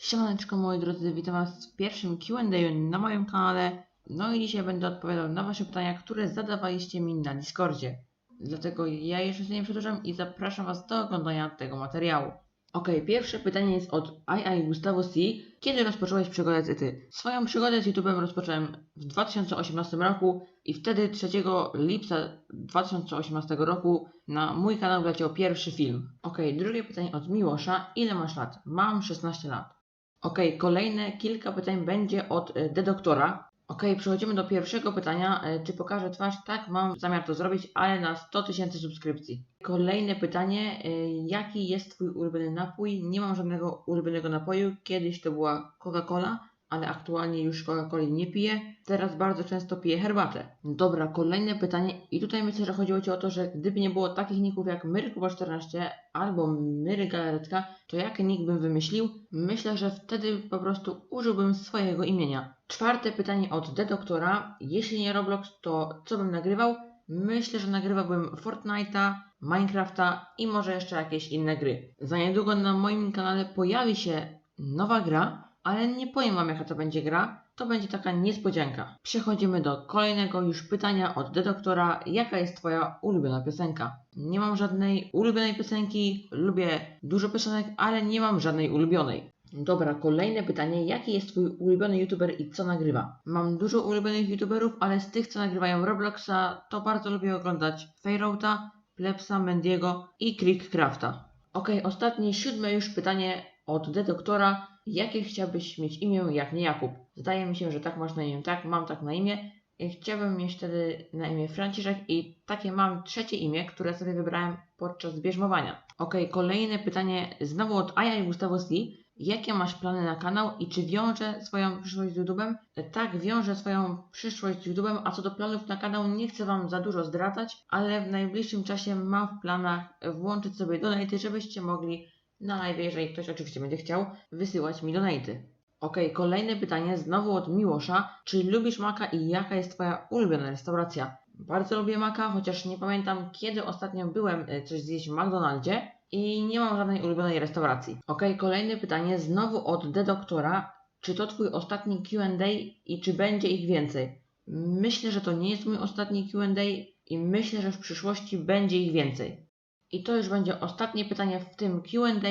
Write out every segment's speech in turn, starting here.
Siemaneczko moi drodzy, witam was w pierwszym Q&A na moim kanale. No i dzisiaj będę odpowiadał na wasze pytania, które zadawaliście mi na Discordzie. Dlatego ja jeszcze się nie przedłużam i zapraszam was do oglądania tego materiału. Ok, pierwsze pytanie jest od II Gustavo C. Kiedy rozpocząłeś przygodę z ETY? Swoją przygodę z YouTube'em rozpocząłem w 2018 roku i wtedy 3 lipca 2018 roku na mój kanał wleciał pierwszy film. Ok, drugie pytanie od Miłosza. Ile masz lat? Mam 16 lat. Ok, kolejne kilka pytań będzie od e, The Doktora. Ok, przechodzimy do pierwszego pytania. E, Czy pokażę twarz? Tak, mam zamiar to zrobić, ale na 100 tysięcy subskrypcji. Kolejne pytanie. e, Jaki jest Twój ulubiony napój? Nie mam żadnego ulubionego napoju. Kiedyś to była Coca-Cola, ale aktualnie już Coca-Coli nie piję. Teraz bardzo często piję herbatę. Dobra, kolejne pytanie. I tutaj myślę, że chodziło Ci o to, że gdyby nie było takich ników jak Myrykuba14 albo Myry Galaretka, to jaki nick bym wymyślił? Myślę, że wtedy po prostu użyłbym swojego imienia. Czwarte pytanie od The Doktora. Jeśli nie Roblox, to co bym nagrywał? Myślę, że nagrywałbym Fortnite'a, Minecrafta i może jeszcze jakieś inne gry. Za niedługo na moim kanale pojawi się nowa gra, ale nie powiem wam jaka to będzie gra. To będzie taka niespodzianka. Przechodzimy do kolejnego już pytania od The Doktora. Jaka jest twoja ulubiona piosenka? Nie mam żadnej ulubionej piosenki, lubię dużo piosenek, ale nie mam żadnej ulubionej. Dobra, kolejne pytanie. Jaki jest twój ulubiony youtuber i co nagrywa? Mam dużo ulubionych youtuberów, ale z tych co nagrywają Robloxa, to bardzo lubię oglądać Fairoata, Plepsa, Mendiego i Crickcrafta. Okej, ostatnie, siódme już pytanie od The Doktora. Jakie chciałbyś mieć imię, jak nie Jakub? Zdaje mi się, że tak masz na imię. Tak, mam tak na imię. I Chciałbym mieć wtedy na imię Franciszek i takie mam trzecie imię, które sobie wybrałem podczas bierzmowania. Okej, kolejne pytanie znowu od Aja i Gustavo C. Jakie masz plany na kanał i czy wiąże swoją przyszłość z YouTube'em? Tak, wiążę swoją przyszłość z YouTube'em, a co do planów na kanał nie chcę Wam za dużo zdradzać, ale w najbliższym czasie mam w planach włączyć sobie donaty, żebyście mogli na live, jeżeli ktoś oczywiście będzie chciał, wysyłać mi donaty. Okej, kolejne pytanie znowu od Miłosza. Czy lubisz maka i jaka jest Twoja ulubiona restauracja? Bardzo lubię maka, chociaż nie pamiętam kiedy ostatnio byłem e, coś zjeść w McDonaldzie i nie mam żadnej ulubionej restauracji. Okej, kolejne pytanie znowu od The Doktora. Czy to Twój ostatni Q&A i czy będzie ich więcej? Myślę, że to nie jest mój ostatni Q&A i myślę, że w przyszłości będzie ich więcej. I to już będzie ostatnie pytanie w tym Q&A,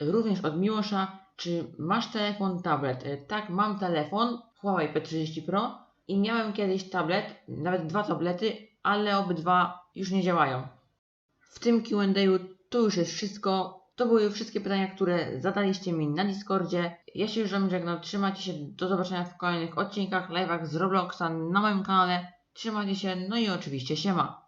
również od Miłosza. Czy masz telefon, tablet? E, Tak, mam telefon Huawei P30 Pro i miałem kiedyś tablet, nawet dwa tablety, ale obydwa już nie działają. W tym Q&A to już jest wszystko. To były wszystkie pytania, które zadaliście mi na Discordzie. Ja się już żegnam. Trzymajcie się. Do zobaczenia w kolejnych odcinkach, live'ach z Robloxa na moim kanale. Trzymajcie się. No i oczywiście siema.